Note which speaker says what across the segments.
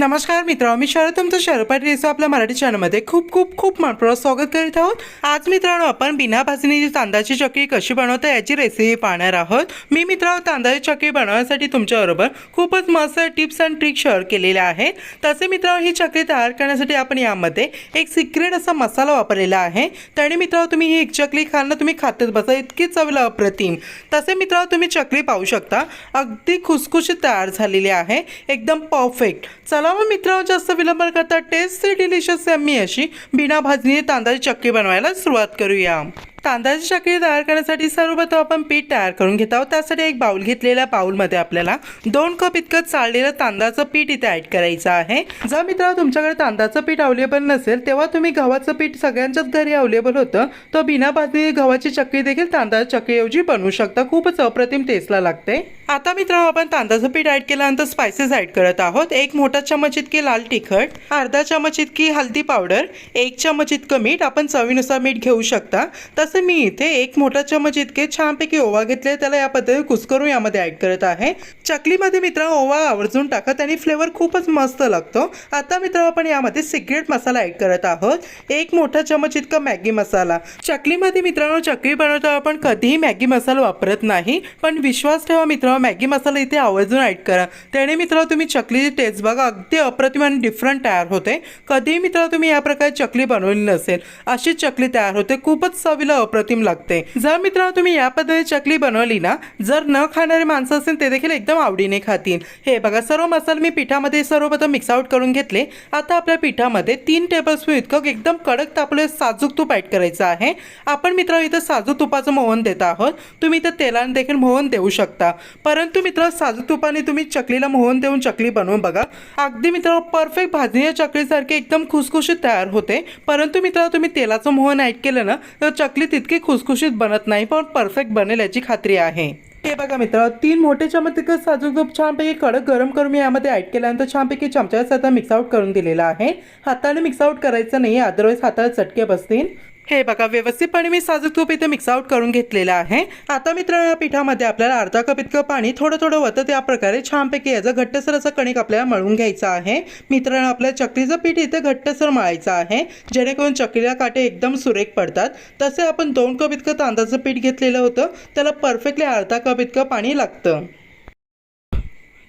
Speaker 1: नमस्कार मित्र मी शरद तुमचं शरपाटी रेसो आपल्या मराठी चॅनलमध्ये. खूप खूप खूप मनपूर्वक स्वागत करीत आहोत. आज मित्रांनो आपण बिना भाजणीची तांदळाची चक्की कशी बनवता याची रेसिपी पाहणार आहोत. मी मित्रांनो तांदळाची चक्की बनवण्यासाठी तुमच्याबरोबर खूपच मस्त टिप्स अँड ट्रिक शेअर केलेल्या आहेत. तसे मित्रांनो ही चक्की तयार करण्यासाठी आपण यामध्ये एक सिक्रेट असा मसाला वापरलेला आहे. त्याने मित्रांनो तुम्ही ही एक चकली खाणं तुम्ही खातच बसा इतकी चवीला अप्रतिम. तसे मित्रांनो तुम्ही चकली पाहू शकता. अगदी खुसखुशीत तयार झालेली आहे. एकदम परफेक्ट चला मग मित्रांनो जास्त विलंब करता टेस्ट डिलिशियस मी अशी बिना भाजणी तांदळाची चक्की बनवायला सुरुवात करूया. तांदळाची चकली तयार करण्यासाठी सर्वप्रथम आपण पीठ तयार करून घेत आहोत. त्यासाठी एक बाउल घेतलेल्या बाउलमध्ये आपल्याला दोन कप इतकं चाळलेलं तांदळाचं पीठ इथे ॲड करायचं आहे. जर मित्रांनो तुमच्याकडे तांदळाचं पीठ अवेलेबल नसेल तेव्हा तुम्ही गव्हाचं पीठ सगळ्यांच्याच घरी अवेलेबल होतं. तर बिना भाजणी गव्हाची चकली देखील तांदळाच्या चकलीऐवजी बनवू शकता. खूपच अप्रतिम टेस्टला लागते. आता मित्रांनो आपण तांदळाचं पीठ ॲड केल्यानंतर स्पायसेस ॲड करत आहोत. एक मोठा चमच इतकी लाल तिखट अर्धा चमच इतकी हल्दी पावडर एक चमच इतकं मीठ. आपण चवीनुसार मीठ घेऊ शकता. असं मी इथे एक मोठा चमच इतके छानपैकी ओवा घेतले त्याला या पद्धतीने कुस्करून यामध्ये ॲड करत आहे. चकलीमध्ये मित्र ओवा आवर्जून टाका त्याने फ्लेवर खूपच मस्त लागतो. आता मित्र आपण यामध्ये सिक्रेट मसाला ॲड करत आहोत. एक मोठा चमच इतका मॅगी मसाला. चकलीमध्ये मित्रांनो चकली बनवताना आपण कधीही मॅगी मसाला वापरत नाही. पण विश्वास ठेवा मित्र मॅगी मसाला इथे आवर्जून ॲड करा. त्याने मित्र तुम्ही चकलीची टेस्ट बघा अगदी अप्रतिम आणि डिफरंट तयार होते. कधीही मित्र तुम्ही या प्रकारे चकली बनवली नसेल अशी चकली तयार होते. खूपच चवीला अप्रतिम लागते. जर मित्रांनो तुम्ही या पद्धतीने चकली बनवली ना जर न खाणारे माणसं असेल ते देखील एकदम आवडीने खातील. हे बघा सर्व मसाले मी पिठामध्ये सर्वप्रथम मिक्स आउट करून घेतले. आता आपल्या पिठामध्ये तीन टेबलस्पून इतकं एकदम कडक तापले साजूक तूप ॲड करायचं आहे. आपण मित्रांनो इथं साजूक तुपाचं मोहन देत आहोत. तुम्ही इथं तेलाने देखील मोहन देऊ शकता. परंतु मित्र साजूक तुपाने तुम्ही चकलीला मोहन देऊन चकली बनवून बघा. अगदी मित्रांनो परफेक्ट भाजणीच्या चकलीसारखी एकदम खुसखुशीत तयार होते. परंतु मित्रांनो तुम्ही तेलाचं मोहन ॲड केलं ना तर चकली तितके खुसखुशीत बनत नाही पण परफेक्ट बनेल याची खात्री आहे. हे बघा मित्र तीन मोठे चमच तिथं साजूक छानपैकी कडक गरम करून मी यामध्ये ॲड केल्यानंतर छानपैकी चमच्याचा आता मिक्स आउट करून दिलेला आहे. हाताने मिक्स आउट करायचं नाही अदरवाईज हाताला चटके बसतील. हे बघा व्यवस्थितपणे मी साजूक तूप इथे मिक्स आउट करून घेतलेलं आहे. आता मित्रांनो या पिठामध्ये आपल्याला अर्धा कप इतकं पाणी थोडं थोडं होतं त्या प्रकारे छानपैकी याचं घट्टसर असं कणिक आपल्याला मळून घ्यायचं आहे. मित्रांनो आपल्या चकलीचं पीठ इथे घट्टसर मळायचं आहे. जेणेकरून चकलीला काटे एकदम सुरेख पडतात. तसे आपण दोन कप इतकं तांदळाचं पीठ घेतलेलं होतं. त्याला परफेक्टली अर्धा कप इतकं पाणी लागतं.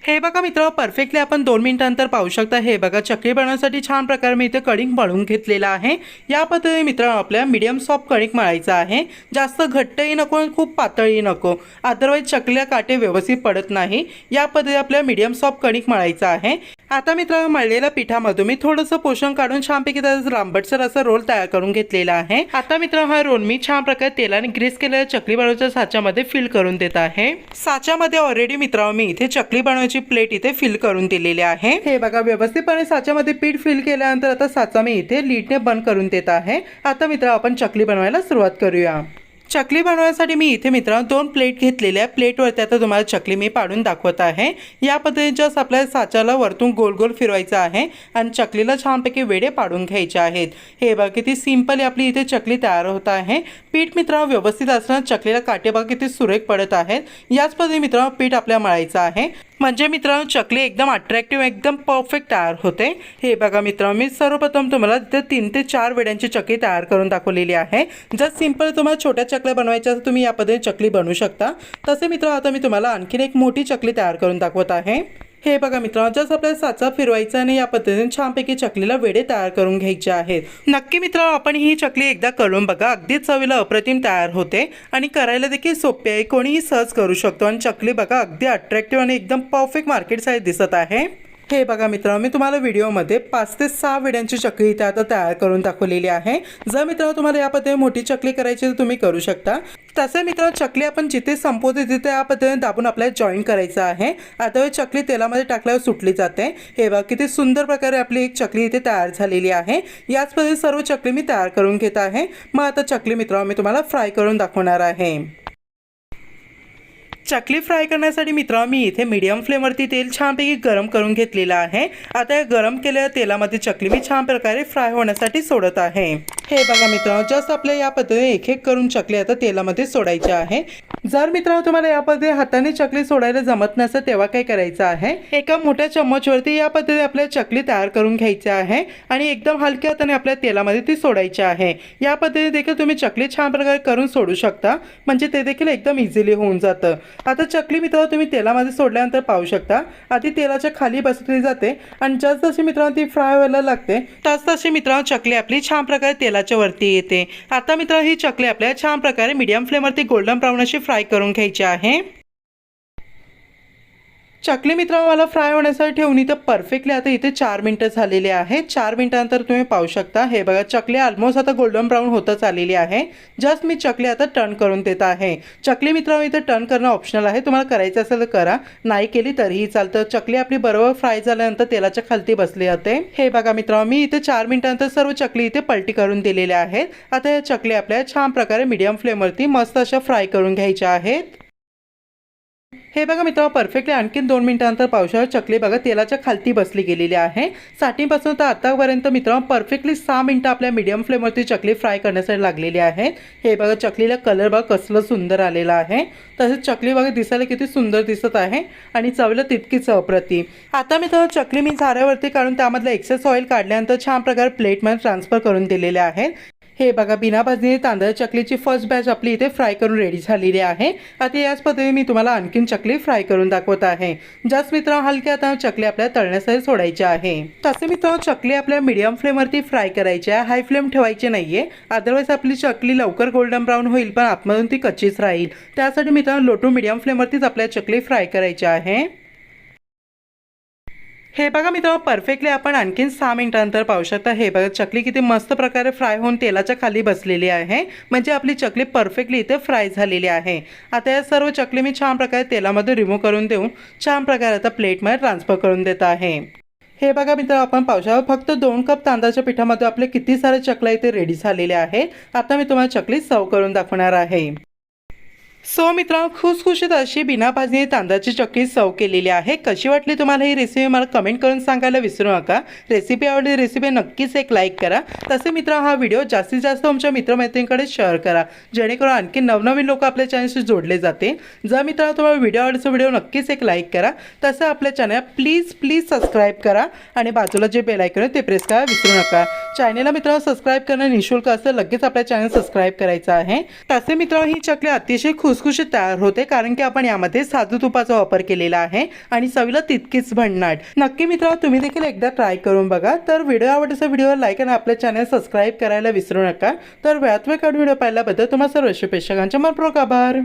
Speaker 1: हे बघा मित्र परफेक्टली आपण दोन मिनिटांतर पाहू शकता. हे बघा चकली बनवण्यासाठी छान प्रकारे मी इथे कणिक मळून घेतलेला आहे. या पद्धतीने मित्र आपल्या मीडियम सॉफ्ट कणिक मळायचं आहे. जास्त घट्टही नको आणि खूप पातळही नको. अदरवाईज चकल्या काटे व्यवस्थित पडत नाही. या पद्धतीने आपल्या मीडियम सॉफ्ट कणिक मळायचं आहे. आता मित्रांनो मळलेल्या पिठामधून मी थोडंसं पोषण काढून छानपैकी त्याचा लांबटसर असा रोल तयार करून घेतलेला आहे. आता मित्रांनो हा रोल मी छान प्रकारे तेलाने ग्रीस केलेल्या चकली बनवच्या साच्यामध्ये फिल करून देत आहे. साच्यामध्ये ऑलरेडी मित्रांनो मी इथे चकली बनवायची प्लेट इथे फिल करून दिलेली आहे. हे बघा व्यवस्थितपणे साच्यामध्ये पीठ फिल केल्यानंतर आता साचा मी इथे लीडने बंद करून देत आहे. आता मित्र आपण चकली बनवायला सुरुवात करूया. चकली बनवण्यासाठी मी इथे मित्रांनो दोन प्लेट घेतलेल्या प्लेटवरती आता तुम्हाला चकली मी पाडून दाखवत आहे. या पद्धतीने जस्ट आपल्या साच्याला वरतून गोल गोल फिरवायचं आहे आणि चकलीला छानपैकी वेडे पाडून घ्यायचे आहेत. हे बघा किती सिम्पली आपली इथे चकली तयार होत आहे. पीठ मित्रांनो व्यवस्थित असताना चकलीला काटे बघा किती सुरेख पडत आहेत. याच पद्धतीने मित्रांनो पीठ आपल्या मळायचं आहे. म्हणजे मित्रांनो चकली एकदम अट्रॅक्टिव्ह एकदम परफेक्ट तयार होते. हे बघा मित्रांनो मी सर्वप्रथम तुम्हाला तिथे तीन ते चार वेड्यांची चकली तयार करून दाखवलेली आहे. जर सिंपल तुम्हाला छोट्या चकल्या बनवायच्या तर तुम्ही या पद्धतीने चकली बनवू शकता. तसे मित्रांनो आता मी तुम्हाला आणखीन एक मोठी चकली तयार करून दाखवत आहे. हे बघा मित्रांनो जसं आपल्याला साचा फिरवायचा आणि या पद्धतीने छानपैकी चकलीला वेडे तयार करून घ्यायचे आहेत. नक्की मित्रांनो आपण ही चकली एकदा करून बघा. अगदीच चवीला अप्रतिम तयार होते आणि करायला देखील सोपे आहे. कोणीही सहज करू शकतो आणि चकली बघा अगदी अट्रॅक्टिव्ह आणि एकदम परफेक्ट मार्केट साईज दिसत आहे. हे बघा मित्रांनो मी तुम्हाला व्हिडिओमध्ये पाच ते सहा विड्यांची चकली इथे आता तयार करून दाखवलेली आहे. जर मित्रांनो तुम्हाला या पद्धतीने मोठी चकली करायची तर तुम्ही करू शकता. तसे मित्रांनो चकली आपण जिथे संपवते तिथे या पद्धतीने दाबून आपल्याला जॉईन करायचं आहे. आता चकली तेलामध्ये टाकल्यावर सुटली जाते. हे बघा किती सुंदर प्रकारे आपली एक चकली इथे तयार झालेली आहे. याच पद्धतीने सर्व चकली मी तयार करून घेत आहे. मग आता चकली मित्रांनो मी तुम्हाला फ्राय करून दाखवणार आहे. चकली फ्राय करण्यासाठी मित्रांनो मी इथे मीडियम फ्लेमवरती तेल छानपैकी गरम करून घेतलेलं आहे. आता या गरम केलेल्या तेलामध्ये चकली मी छान प्रकारे फ्राय होण्यासाठी सोडत आहे. हे बघा मित्रांनो जस्ट आपल्या या पद्धतीने एक एक करून चकली आता तेलामध्ये सोडायची आहे. जर मित्रांनो तुम्हाला या पद्धतीने हाताने चकली सोडायला जमत नसेल तेव्हा काय करायचं आहे? एका मोठ्या चम्मचवरती या पद्धतीने आपल्या चकली तयार करून घ्यायची आहे आणि एकदम हलक्या हाताने आपल्या तेलामध्ये ती सोडायची आहे. या पद्धतीने देखील तुम्ही चकली छान प्रकारे करून सोडू शकता. म्हणजे ते देखील एकदम इझिली होऊन जातं. आता चकली मित्रांनो तुम्ही तेलामध्ये सोडल्यानंतर पाहू शकता. आधी तेलाच्या खाली बसवली जाते आणि जस जशी मित्रांनो ती फ्राय व्हायला लागते तस तशी मित्रांनो चकली आपली छान प्रकारे तेलाच्या वरती येते. आता मित्रांनो ही चकली आपल्याला छान प्रकारे मीडियम फ्लेमवरती गोल्डन ब्राऊन अशी फ्राय करून घ्यायची आहे. चकली मित्रांनो मला फ्राय होण्यासाठी ठेवून इथं परफेक्टली आता इथे चार मिनटं झालेली आहे चार मिनटानंतर तुम्ही पाहू शकता. हे बघा चकली ऑलमोस्ट आता गोल्डन ब्राऊन होतच आलेली आहे. जस्ट मी चकली आता टर्न करून देत आहे. चकली मित्रांनो इथे टर्न करणं ऑप्शनल आहे. तुम्हाला करायचं असेल तर करा. नाही केली तरीही चालतं. चकली आपली बरोबर फ्राय झाल्यानंतर तेलाच्या खालती बसली जाते. हे बघा मित्रांनो मी इथे चार मिनटानंतर सर्व चकली इथे पलटी करून दिलेल्या आहेत. आता या चकली आपल्या छान प्रकारे मीडियम फ्लेमवरती मस्त अशा फ्राय करून घ्यायच्या आहेत. हे बघा मित्र परफेक्टली आणखीन दोन मिनिटानंतर पावसाळ्यात चकली बघा तेलाच्या खालती बसली गेलेली आहे. साठीपासून तर आतापर्यंत मित्र परफेक्टली सहा मिनटं आपल्या मीडियम फ्लेमवरती चकली फ्राय करण्यासाठी लागलेली आहे. हे बघा चकलीला कलर बघा कसलं सुंदर आलेला आहे. तसेच चकली बघा दिसायला किती सुंदर दिसत आहे आणि चवीला तितकीच अप्रतिम आता मित्र चकली मी झाऱ्यावरती काढून त्यामधलं एक्सेस ऑइल काढल्यानंतर छान प्रकारे प्लेटमध्ये ट्रान्सफर करून दिलेले आहेत. हे बघा बिना भाजणी तांदळ चकलीची फर्स्ट बॅच आपली इथे फ्राय करून रेडी झालेली आहे. आता याच पद्धतीने मी तुम्हाला आणखीन चकली फ्राय करून दाखवत आहे. जस्ट मित्र हलक्या आता चकली आपल्या तळण्यासाठी सोडायची आहे. तसे मित्र चकली आपल्या मीडियम फ्लेमवरती फ्राय करायची आहे. हाय फ्लेम ठेवायची नाहीये. अदरवाईज आपली चकली लवकर गोल्डन ब्राऊन होईल पण आतमधून ती कच्चीच राहील. त्यासाठी मित्रांनो लो टू मीडियम फ्लेमवरतीच आपल्या चकली फ्राय करायची आहे. हे बघा मित्र परफेक्टली आपण आणखीन सहा मिनिटांनंतर पाहू शकता. हे बघा चकली किती मस्त प्रकारे फ्राय होऊन तेलाच्या खाली बसलेली आहे. म्हणजे आपली चकली परफेक्टली इथे फ्राय झालेली आहे. आता या सर्व चकली मी छान प्रकारे तेलामध्ये रिमूव्ह करून देऊन छान प्रकारे आता प्लेटमध्ये ट्रान्सफर करून देत आहे. हे बघा मित्र आपण पावसाळा फक्त दोन कप तांदळाच्या पिठामध्ये आपले किती सारे चकल्या इथे रेडी झालेले आहेत. आता मी तुम्हाला चकली सर्व करून दाखवणार आहे. सो मित्रांनो खुसखुशीत अशी बिना भाजणी तांदळाची चक्की सर्व केलेली आहे. कशी वाटली तुम्हाला ही रेसिपी मला कमेंट करून सांगायला विसरू नका. रेसिपी आवडली रेसिपी नक्कीच एक लाईक करा. तसे मित्र हा व्हिडिओ जास्तीत जास्त तुमच्या मित्रमैत्रिणींकडे शेअर करा. जेणेकरून आणखी नवनवीन लोक आपल्या चॅनलशी जोडले जाते जर मित्रांनो तुम्हाला व्हिडिओ आवडतो व्हिडिओ नक्कीच एक लाईक करा. तसं आपल्या चॅनल प्लीज प्लीज सबस्क्राईब करा. आणि बाजूला जे बेलायकन आहे ते प्रेस करा विसरू नका. चॅनेलला मित्रांनो सबस्क्राईब करणं निशुल्क असं लगेच आपल्या चॅनल सबस्क्राईब करायचं आहे. तसे मित्रांनो ही चकली अतिशय खुसखुशीत तयार होते कारण की आपण यामध्ये साधू तुपाचा वापर केलेला आहे आणि चवीला तितकीच भन्नाट. नक्की मित्रांनो तुम्ही देखील एकदा ट्राय करून बघा. तर व्हिडिओ आवडचा व्हिडिओ लाईक आणि आपल्या चॅनल सबस्क्राईब करायला विसरू नका. तर वेळात वेळ काढून व्हिडिओ पाहिल्याबद्दल तुम्हाला सर्व प्रेक्षकांच्या मनपूर्वक आभार.